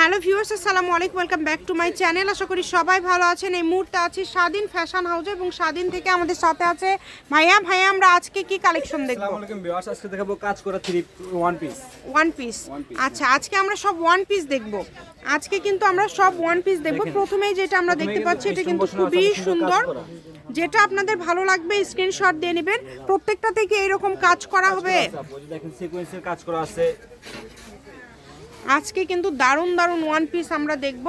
Hello viewers আসসালামু আলাইকুম welcome back to my channel. আশা করি সবাই ভালো আছেন। এই মুহূর্তে আছি স্বাধীন ফ্যাশন হাউসে এবং স্বাধীন থেকে আমাদের সাথে আছে ভাইয়া। ভাইয়া আমরা আজকে কি কালেকশন দেখব? আসসালামু আলাইকুম ভিউয়ার্স আজকে দেখাবো কাজ করা three one piece one piece আচ্ছা আজকে আমরা সব ওয়ান পিস দেখব। আজকে কিন্তু আমরা সব ওয়ান পিস দেখব। প্রথমেই যেটা আমরা দেখতে পাচ্ছি এটা কিন্তু খুবই সুন্দর। যেটা আপনাদের ভালো লাগবে স্ক্রিনশট দিয়ে নেবেন। প্রত্যেকটা থেকে এরকম কাজ করা হবে। দেখেন সিকোয়েন্সের কাজ করা আছে। আজকে কিন্তু দারুণ দারুণ ওয়ান পিস আমরা দেখব।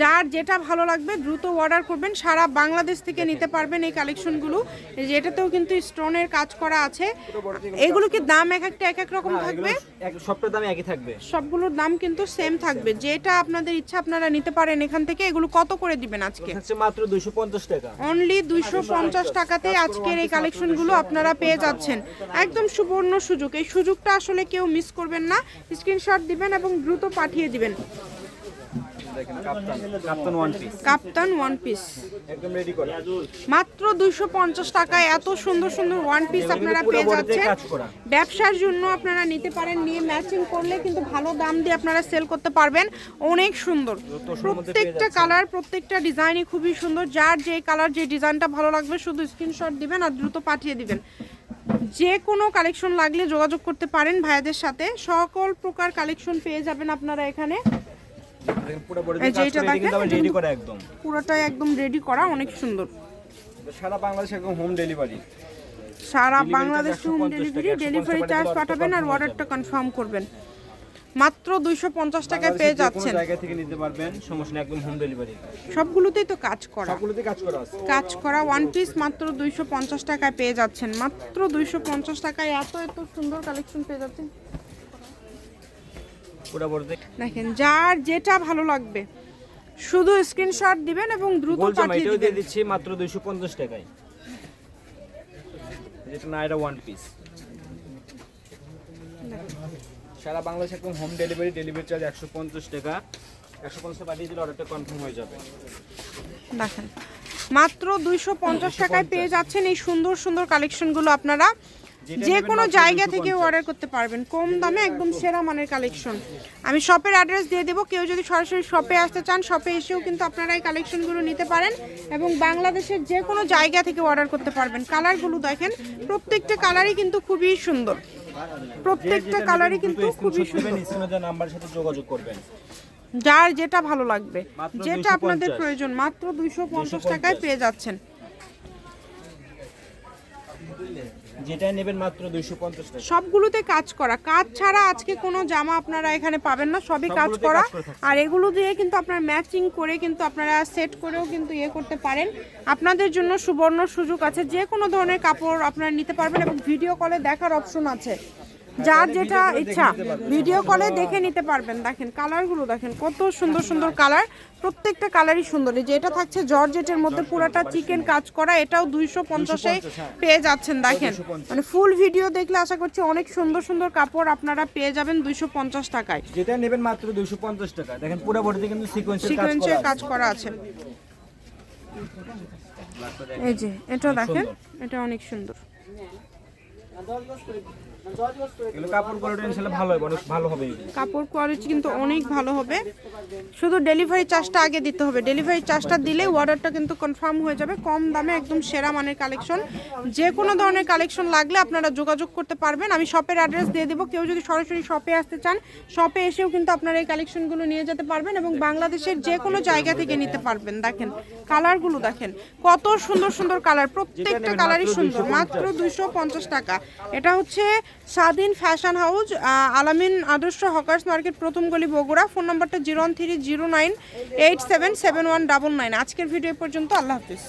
যার যেটা ভালো লাগবে দ্রুত অর্ডার করবেন। সারা বাংলাদেশ থেকে নিতে পারবেন এই কালেকশনগুলো এই যে এটাতেও কিন্তু স্টোনের কাজ করা আছে। এগুলো কি দাম এক একটা এক এক রকম থাকবে? সবটার দাম একই থাকবে। সবগুলোর দাম কিন্তু সেম থাকবে। যেটা আপনাদের ইচ্ছা আপনারা নিতে পারেন এখান থেকে। এগুলো কত করে দিবেন আজকে? মাত্র 250 টাকা। অনলি দুইশো পঞ্চাশ টাকাতে আজকের এই কালেকশনগুলো আপনারা পেয়ে যাচ্ছেন। একদম সুবর্ণ সুযোগ। এই সুযোগটা আসলে কেউ মিস করবেন না। স্ক্রিনশট দিবেন এবং দ্রুত পাঠিয়ে দিবেন। দেখেন kaftan kaftan one piece kaftan one piece একদম রেডি করা। মাত্র দুইশো পঞ্চাশ টাকায় এত সুন্দর সুন্দর ওয়ান পিস আপনারা পেয়ে যাচ্ছেন। ব্যবসার জন্য আপনারা নিতে পারেন নিয়ে ম্যাচিং করলে কিন্তু ভালো দাম দিয়ে আপনারা সেল করতে পারবেন। অনেক সুন্দর। প্রত্যেকটা কালার প্রত্যেকটা ডিজাইনই খুবই সুন্দর। যার যে কালার যে ডিজাইনটা ভালো লাগবে শুধু স্ক্রিনশট দিবেন আর দ্রুত পাঠিয়ে দিবেন। যে কোনো কালেকশন লাগলে যোগাযোগ করতে পারেন ভাইয়াদের সাথে। সকল প্রকার কালেকশন পেয়ে যাবেন আপনারা এখানে। এই যে এটা রেডি করা একদম। পুরোটাই একদম রেডি করা অনেক সুন্দর। সারা বাংলাদেশ একদম হোম ডেলিভারি সারা Bangladesh home delivery delivery charge পাঠাবেন আর অর্ডারটা কনফার্ম করবেন। মাত্র দুইশো পঞ্চাশ টাকায় পেয়ে যাচ্ছেন। জায়গা থেকে নিতে পারবেন সমস্যা নেই একদম হোম ডেলিভারি সবগুলোতেই তো কাজ করা। সবগুলোতে কাজ করা আছে। কাজ করা ওয়ান পিস মাত্র দুইশো পঞ্চাশ টাকায় পেয়ে যাচ্ছেন। মাত্র দুইশো পঞ্চাশ টাকায় এত এত সুন্দর কালেকশন পেয়ে যাচ্ছেন। পুরো বডিতে দেখেন যার যেটা ভালো লাগবে শুধু স্ক্রিনশট দিবেন এবং দ্রুত পাঠিয়ে এটাও দিয়ে দিচ্ছি মাত্র 250 টাকায়। যেটা না এটা ওয়ান পিস সারা বাংলাদেশ একদম হোম ডেলিভারি ডেলিভারি চার্জ একশো পঞ্চাশ টাকা। একশো পঞ্চাশ টাকা পাঠিয়ে দিলে অর্ডারটা কনফার্ম হয়ে যাবে। দেখেন মাত্র দুইশো পঞ্চাশ টাকায় পেয়ে যাচ্ছেন এই সুন্দর সুন্দর কালেকশনগুলো আপনারা। যে কোনো জায়গা থেকে অর্ডার করতে পারবেন। কম দামে একদম সেরা মানের কালেকশন আমি শপের অ্যাড্রেস দিয়ে দেবো। কেউ যদি সরাসরি শপে আসতে চান শপে এসেও কিন্তু আপনারা এই কালেকশনগুলো নিতে পারেন এবং বাংলাদেশের যে কোনো জায়গা থেকে অর্ডার করতে পারবেন। কালারগুলো দেখেন প্রত্যেকটা কালারই কিন্তু খুবই সুন্দর। প্রত্যেকটা কালারই কিন্তু খুবই সুন্দর। সাথে যোগাযোগ করবেন। যার যেটা ভালো লাগবে যেটা আপনাদের প্রয়োজন মাত্র দুইশো পঞ্চাশ। টাকায় পেয়ে যাচ্ছেন। যেটা নেবেন মাত্র দুইশো পঞ্চাশ টাকা। সবগুলোতে কাজ করা। কাজ ছাড়া আজকে কোনো জামা আপনারা এখানে পাবেন না সবই কাজ করা। আর এগুলো দিয়ে কিন্তু আপনার ম্যাচিং করে কিন্তু আপনারা সেট করেও কিন্তু ইয়ে করতে পারেন। আপনাদের জন্য সুবর্ণ সুযোগ আছে। যে কোনো ধরনের কাপড় আপনারা নিতে পারবেন এবং ভিডিও কলে দেখার অপশন আছে। যার যেটা ইচ্ছা ভিডিও কলে দেখে নিতে পারবেন। দেখেন কালারগুলো দেখেন কত সুন্দর সুন্দর কালার প্রত্যেকটা কালারই সুন্দর। যে এটা থাকছে জর্জেটের মধ্যে পুরাটা চিকেন কাজ করা এটাও দুইশো পঞ্চাশে পেয়ে যাচ্ছেন। দেখেন মানে ফুল ভিডিও দেখলে আশা করছি অনেক সুন্দর সুন্দর কাপড় আপনারা পেয়ে যাবেন দুইশো পঞ্চাশ টাকায়। যেটা নেবেন মাত্র দুইশো পঞ্চাশ টাকা। দেখেন পুরো বডিতে কিন্তু সিকোয়েন্সের কাজ করা কাজ করা আছে। এই যে এটা দেখেন এটা অনেক সুন্দর। এগুলো কাপড় কোয়ালিটি ইনশাআল্লাহ ভালো হবে অনেক ভালো হবে। কাপড় কোয়ালিটি কিন্তু অনেক ভালো হবে। শুধু ডেলিভারি চার্জটা আগে দিতে হবে। ডেলিভারি চার্জটা দিলে অর্ডারটা কিন্তু কনফার্ম হয়ে যাবে কম দামে একদম সেরা মানের কালেকশন। যে কোনো ধরনের কালেকশন লাগলে আপনারা যোগাযোগ করতে পারবেন। আমি শপের অ্যাড্রেস দিয়ে দেবো। কেউ যদি সরাসরি শপে আসতে চান শপে এসেও কিন্তু আপনারা এই কালেকশনগুলো নিয়ে যেতে পারবেন এবং বাংলাদেশের যে কোনো জায়গা থেকে নিতে পারবেন। দেখেন কালারগুলো দেখেন কত সুন্দর সুন্দর কালার প্রত্যেকটা কালারই সুন্দর মাত্র দুইশো পঞ্চাশ টাকা। এটা হচ্ছে স্বাধীন ফ্যাশন হাউস আলামিন আদর্শ হকার্স মার্কেট, প্রথম গলি বগুড়া। ফোন নম্বরটা zero one three zero nine eight seven seven one double nine. আজকের ভিডিও পর্যন্ত। আল্লাহ হাফিজ।